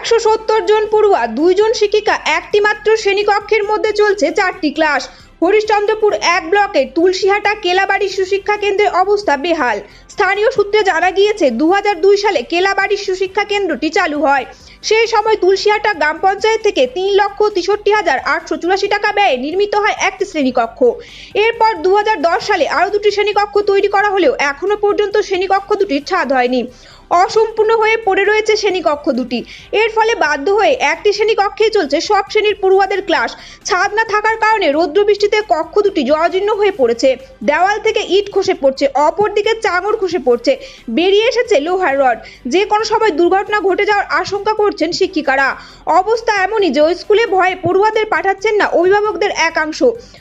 একশো সত্তর জন পড়ুয়া, দুইজন শিক্ষিকা, একটি মাত্র শ্রেণীকক্ষের মধ্যে চলছে চারটি ক্লাস। হরিশ্চন্দ্রপুর এক ব্লকের তুলসীহাটা কেলাবাড়ি সুশিক্ষা কেন্দ্রের অবস্থা বেহাল। স্থানীয় সূত্রে জানা গিয়েছে দু হাজার দুই সালে কেলাবাড়ি সুশিক্ষা কেন্দ্রটি চালু হয়। সেই সময় তুলসীহাটা গ্রাম পঞ্চায়েত থেকে তিন লক্ষ তেষট্টি হাজার আটশো চুরাশি টাকা ব্যয়ে নির্মিত হয় একটি শ্রেণীকক্ষ। এরপর দু হাজার দশ সালে আরও দুটি শ্রেণীকক্ষ তৈরি করা হলেও এখনও পর্যন্ত শ্রেণীকক্ষ দুটির ছাদ হয়নি। অসম্পূর্ণ হয়ে পড়ে রয়েছে শ্রেণীকক্ষ দুটি। এর ফলে বাধ্য হয়ে একটি শ্রেণীকক্ষেই চলছে সব শ্রেণির পড়ুয়াদের ক্লাস। ছাদ না থাকার কারণে রৌদ্র বৃষ্টিতে কক্ষ দুটি জরাজীর্ণ হয়ে পড়েছে। দেওয়াল থেকে ইট খসে পড়ছে অপরদিকে চাঙড় খসে পড়ছে। বেরিয়ে এসেছে লোহার রড। যে কোনো সময় দুর্ঘটনা ঘটে যাওয়ার আশঙ্কা করছেন শিক্ষিকারা। অবস্থা এমনই যে ওই স্কুলে ভয়ে পড়ুয়াদের পাঠাচ্ছেন না অভিভাবকদের একাংশ।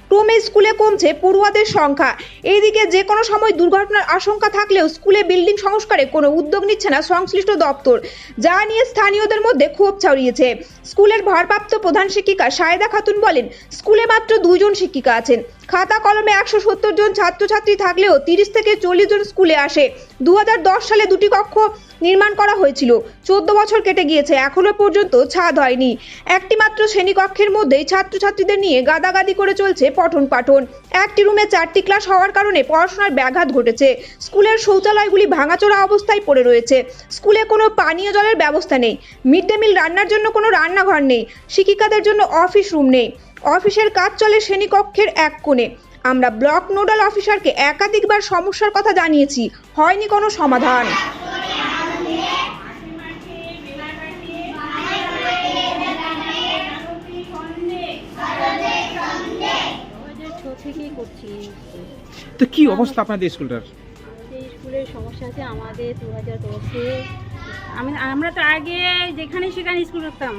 ক্রমে স্কুলে কমছে পড়ুয়াদের সংখ্যা। এইদিকে যে কোনো সময় দুর্ঘটনার আশঙ্কা থাকলেও স্কুলে বিল্ডিং সংস্কারে কোনো উদ্যোগ নিচ্ছে না সংশ্লিষ্ট দপ্তর, যা নিয়ে স্থানীয়দের মধ্যে ক্ষোভ ছড়িয়েছে। স্কুলের ভারপ্রাপ্ত প্রধান শিক্ষিকা সায়েদা খাতুন বলেন, স্কুলে মাত্র দুইজন শিক্ষিকা আছেন। খাতা কলমে একশো সত্তর জন ছাত্রছাত্রী থাকলেও তিরিশ থেকে চল্লিশ জন স্কুলে আসে। দু হাজার দশ সালে দুটি কক্ষ নির্মাণ করা হয়েছিল। চোদ্দ বছর কেটে গিয়েছে। এখনও পর্যন্ত ছাদ হয়নি। একটি মাত্র শ্রেণীকক্ষের মধ্যেই ছাত্রছাত্রীদের নিয়ে গাদাগাদি করে চলছে পঠন পাঠন। একটি রুমে চারটি ক্লাস হওয়ার কারণে পড়াশোনার ব্যাঘাত ঘটেছে। স্কুলের শৌচালয়গুলি ভাঙাচোরা অবস্থায় পড়ে রয়েছে। স্কুলে কোনো পানীয় জলের ব্যবস্থা নেই। মিড ডে মিল রান্নার জন্য কোনো রান্নাঘর নেই। শিক্ষিকাদের জন্য অফিস রুম নেই। অফিসের কাজ চলে শ্রেণীকক্ষের এক কোণে। আমরা ব্লক নোডাল অফিসারকে একাধিকবার সমস্যার কথা জানিয়েছি। হয়নি কোনো সমাধান। তো কি অবস্থা আপনাদের স্কুলটার? স্কুলের সমস্যা আছে আমাদের দু হাজার দশে আমি, আমরা তো আগে যেখানে সেখানে স্কুল করতাম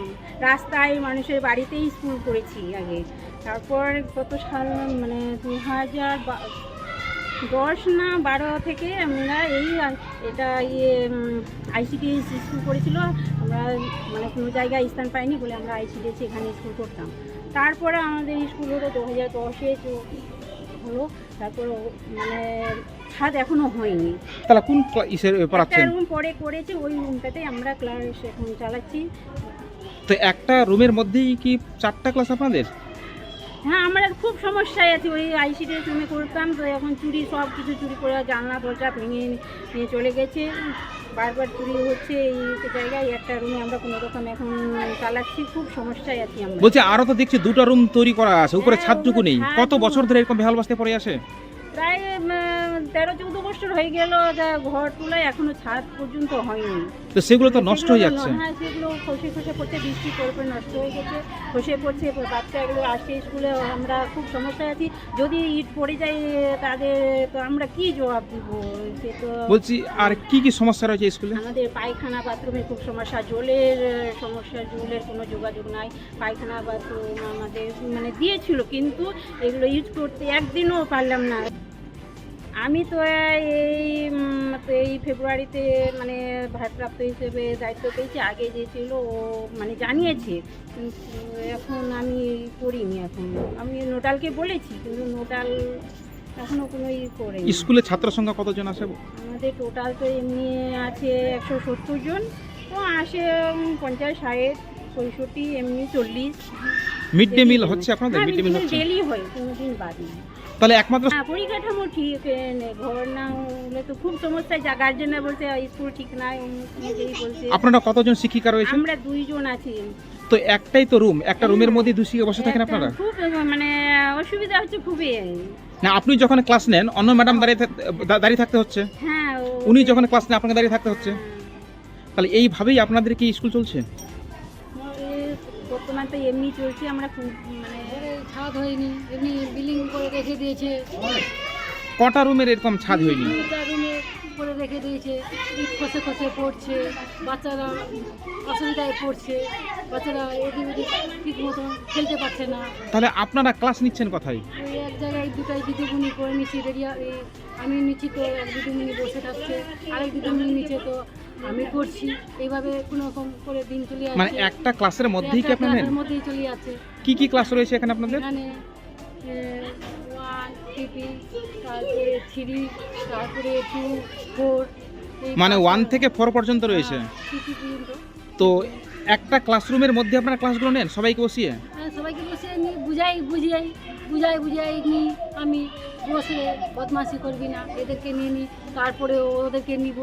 রাস্তায় মানুষের বাড়িতেই স্কুল করেছি আগে। তারপর কত সাল মানে দু হাজার দশ না বারো থেকে আমরা এই এটা ইয়ে আইসিডিএস স্কুল করেছিল। আমরা মানে কোনো জায়গায় স্থান পাইনি বলে আমরা আইসিডিএস এখানে স্কুল করতাম। তারপরে আমাদের স্কুল হলো দু হাজার দশে হলো তারপর মানে ছাদ এখনও হয়নি। তাহলে কোন ইসের পড়াচ্ছেন? রুম পরে করেছে ওই রুমটাতে আমরা ক্লাস এখন চালাচ্ছি। তো একটা রুমের মধ্যেই কি চারটা ক্লাস আপনাদের? হ্যাঁ আমরা খুব সমস্যায় আছি। ওই আইসিডি রুমে করতাম তো এখন চুরি সব কিছু চুরি করে জানলা দরজা ভেঙে নিয়ে চলে গেছে। বারবার চুরি হচ্ছে এই জায়গায় একটা রুমে আমরা কোনো রকম এখন চালাচ্ছি খুব সমস্যায় আছি আমরা। বলছি আরও তো দেখছি দুটো রুম তৈরি করা আছে উপরে হ্যাঁ, ছাদটুকু নেই। কত বছর ধরে এরকম বেহাল বাস্তে পড়ে আসে প্রায় তেরো চৌদ্দ বছর হয়ে গেল যা ঘর তুলায় এখনও ছাদ পর্যন্ত হয়নি। তো সেগুলো তো নষ্ট হয়ে যাচ্ছে। হ্যাঁ সেগুলো খসে খসে পড়ছে বৃষ্টি পড়ে পড়ে নষ্ট হয়ে গেছে খসে পড়ছে বাচ্চাগুলো আসছে স্কুলে আমরা খুব সমস্যায় আছি। যদি ইট পড়ে যায় তাদের তো আমরা কি জবাব দিব? সে তো বলছি আর কি কি সমস্যা রয়েছে স্কুলে? আমাদের পায়খানা বাথরুমের খুব সমস্যা জলের সমস্যা জলের কোনো যোগাযোগ নাই। পায়খানা বাথরুম আমাদের মানে দিয়েছিল কিন্তু এগুলো ইউজ করতে একদিনও পারলাম না। আমি তো এই এই ফেব্রুয়ারিতে মানে ভারপ্রাপ্ত হিসেবে দায়িত্ব পেয়েছি। আগে যে ছিল ও মানে জানিয়েছে। কিন্তু এখন আমি করিনি এখন। আমি নোটালকে বলেছি কিন্তু নোটাল এখনও কোনো ই করেনি। স্কুলে ছাত্র সংখ্যা কতজন আছে? আমাদের টোটাল তো এমনি আছে একশো সত্তর জন। তো আসে পঞ্চাশ ষাট পঁয়ষট্টি এমনি চল্লিশ। মিড ডে মিল হচ্ছে আপনাদের? মিড ডে মিল ডেলি হয় কোনো দিন বাদ নেই। তাহলে একমাত্র হ্যাঁ পরিকাঠামো ঠিক ঘর না হলে তো খুব সমস্যা যা গার্জেনরা বলছে স্কুল ঠিক নাই বলছে। আপনারা কতজন শিক্ষিকা রয়েছে আমরা দুইজন আছি। তো একটাই তো রুম একটা রুমের মধ্যে দুই শিক্ষিকা বসে থাকেন আপনারা? খুব মানে অসুবিধা হচ্ছে খুবই। না আপনি যখন ক্লাস নেন অন্য ম্যাডাম দাঁড়িয়ে থাক- দাঁড়িয়ে থাকতে হচ্ছে। হ্যাঁ উনি যখন ক্লাস নেন আপনাকে দাঁড়িয়ে থাকতে হচ্ছে। তাহলে এইভাবেই আপনাদের কি স্কুল চলছে? বর্তমান তো এমনি চলছে আমরা খুব মানে ছাদ হয়নি এমনি রেখে দিয়েছে। কটা রুমের এরকম ছাদ হয়নি? দুটা রুমে করে রেখে দিয়েছে। ইট খসে খসে পড়ছে। বাচ্চারা অসুবিধায় পড়ছে। বাচ্চারা এদিক ওদিক ঠিক মতন খেলতে পারছে না। তাহলে আপনারা ক্লাস নিচ্ছেন কোথায়? ওই এক জায়গায় দুটাই দিদিমণি করে নিচ্ছি রেডিয়া আমি নিচ্ছি তো এক দিদিমণি বসে থাকছে। আরেক দিদিমণি নিচ্ছে তো আমি করছি এইভাবে কোনো রকম করে দিন চলে যাচ্ছে মানে একটা ক্লাসের মধ্যেই কি আপনারা মধ্যেই চলে যাচ্ছে। কি কি ক্লাস রয়েছে এখানে আপনাদের? এখানে ওয়ান থ্রি তারপরে থ্রি তারপরে টু ফোর মানে ওয়ান থেকে ফোর পর্যন্ত রয়েছে? তো একটা ক্লাসরুমের মধ্যে আপনারা ক্লাসগুলো নেন? সবাইকে বসিয়ে? হ্যাঁ, সবাইকে বসিয়ে বুঝাই বুঝিয়াই বুঝাই বুঝাই নি আমি বসে বদমাশি করবি না এদেরকে নিয়ে নিই তারপরে ওদেরকে নিব।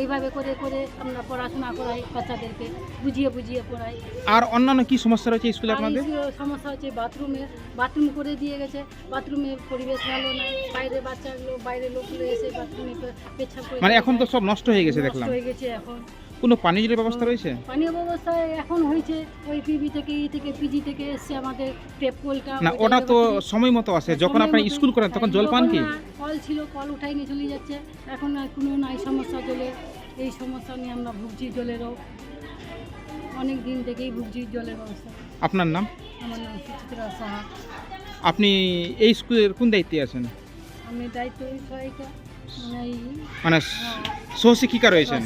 এইভাবে করে করে আমরা পড়াশোনা করাই বাচ্চাদেরকে বুঝিয়ে বুঝিয়ে পড়াই। আর অন্যান্য কি সমস্যা রয়েছে স্কুলে আপনাদের? সমস্যা হচ্ছে বাথরুমে বাথরুম করে দিয়ে গেছে বাথরুমের পরিবেশ ভালো নয় বাইরে বাচ্চাগুলো বাইরে লোকগুলো এসে বাথরুমে পে- পেচ্ছাপ করে মানে এখন তো সব নষ্ট হয়ে গেছে নষ্ট দেখলাম। হয়ে গেছে এখন। কোনো পানি জলের ব্যবস্থা রয়েছে? পানীয় ব্যবস্থায় এখন হয়েছে ওই পিবি থেকে ই থেকে পিজি থেকে এসছে আমাদের টেপ কলটা না ওটা তো সময় মতো আসে। যখন আপনি স্কুল করেন তখন জল পান কি? কল ছিল কল উঠাই নিয়ে চলে যাচ্ছে। এখন কোনো নাই সমস্যা জলের এই সমস্যা নিয়ে আমরা ভুগছি জলেরও। অনেক দিন থেকেই ভুগছি জলের ব্যবস্থা আপনার নাম? আমার নাম সুচিত্রা সাহা। আপনি এই স্কুলের কোন দায়িত্বে আছেন? আমি দায়িত্ব সহায়িকা। মানে মানে সহশিক্ষিকা রয়েছেন।